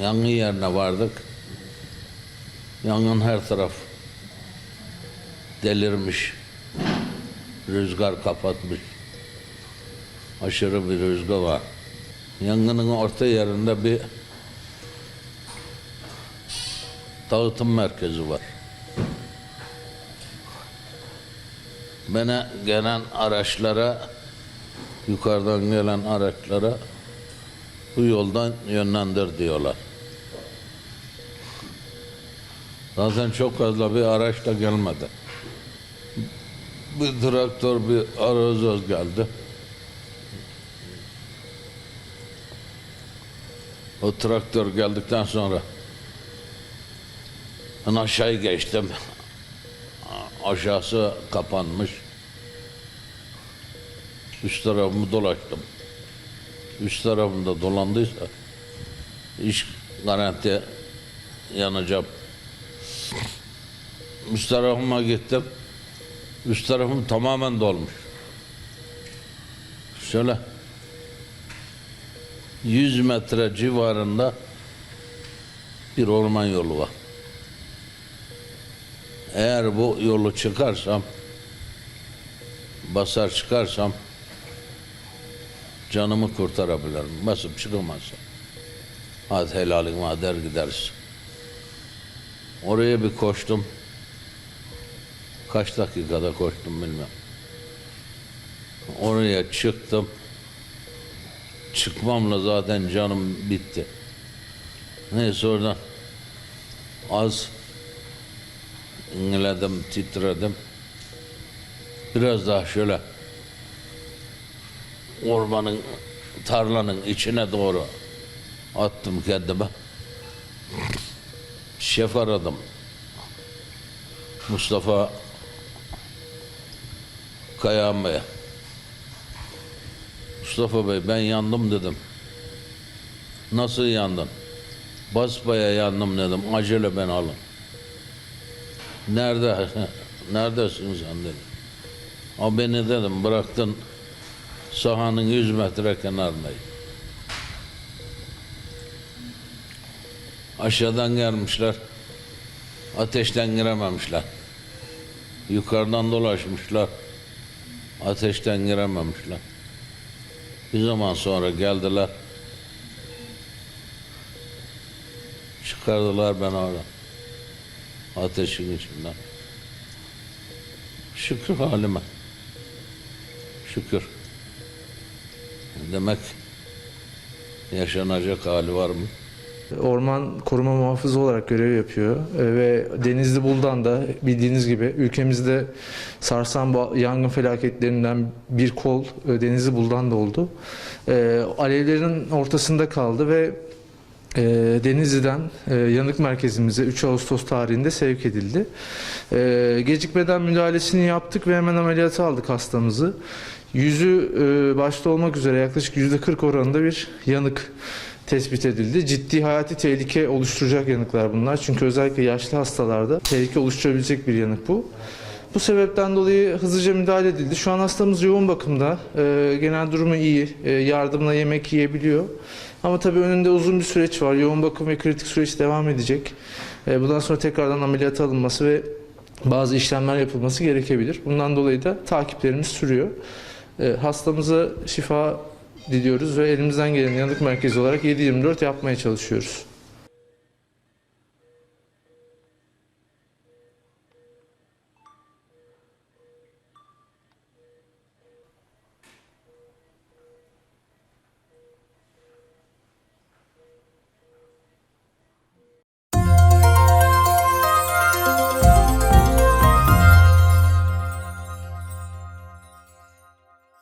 Yangın yerine vardık. Yangın her taraf delirmiş. Rüzgar kapatmış. Aşırı bir rüzgar var. Yangının orta yerinde bir dağıtım merkezi var. Bana gelen araçlara, yukarıdan gelen araçlara bu yoldan yönlendir diyorlar. Zaten çok fazla bir araç da gelmedi. Bir traktör, bir arazöz geldi. O traktör geldikten sonra ben aşağı geçtim. Aşağısı kapanmış. Üst tarafımı dolaştım. Üst tarafımda dolandıysa iş garanti yanacağım. Üst tarafıma gittim. Üst tarafım tamamen dolmuş. Şöyle 100 metre civarında bir orman yolu var. Eğer bu yolu çıkarsam, basar çıkarsam canımı kurtarabilirim. Basıp çıkamazsam. Hadi helalime der gideriz. Oraya bir koştum. Kaç dakikada koştum bilmem. Oraya çıktım. Çıkmamla zaten canım bitti. Neyse oradan az inledim, titredim. Biraz daha şöyle ormanın, tarlanın içine doğru attım kendime. Şef aradım. Mustafa Kayahan Bey'e. Mustafa Bey ben yandım dedim. Nasıl yandın? Basbaya yandım dedim. Acele ben alın. Nerede? Neredesin sen dedim. O beni dedim bıraktın sahanın 100 metre kenarındayım. Aşağıdan gelmişler. Ateşten girememişler. Yukarıdan dolaşmışlar. Ateşten girememişler. Bir zaman sonra geldiler. Çıkardılar beni oradan. Ateşin içinden. Şükür halime. Şükür. Demek yaşanacak hali var mı? Orman koruma muhafızı olarak görev yapıyor E, ve Denizli Buldan da bildiğiniz gibi ülkemizde sarsan yangın felaketlerinden bir kol e, Denizli Buldan da oldu. E, Alevlerin ortasında kaldı ve e, Denizli'den yanık merkezimize 3 Ağustos tarihinde sevk edildi. E, gecikmeden müdahalesini yaptık ve hemen ameliyata aldık hastamızı. Yüzü e, başta olmak üzere yaklaşık %40 oranında bir yanık tespit edildi. Ciddi hayati tehlike oluşturacak yanıklar bunlar. Çünkü özellikle yaşlı hastalarda tehlike oluşturabilecek bir yanık bu. Bu sebepten dolayı hızlıca müdahale edildi. Şu an hastamız yoğun bakımda. Ee, genel durumu iyi. Ee, yardımla yemek yiyebiliyor. Ama tabii önünde uzun bir süreç var. Yoğun bakım ve kritik süreç devam edecek. Ee, bundan sonra tekrardan ameliyata alınması ve bazı işlemler yapılması gerekebilir. Bundan dolayı da takiplerimiz sürüyor. Ee, hastamıza şifa diliyoruz ve elimizden gelen yanık merkezi olarak 7-24 yapmaya çalışıyoruz.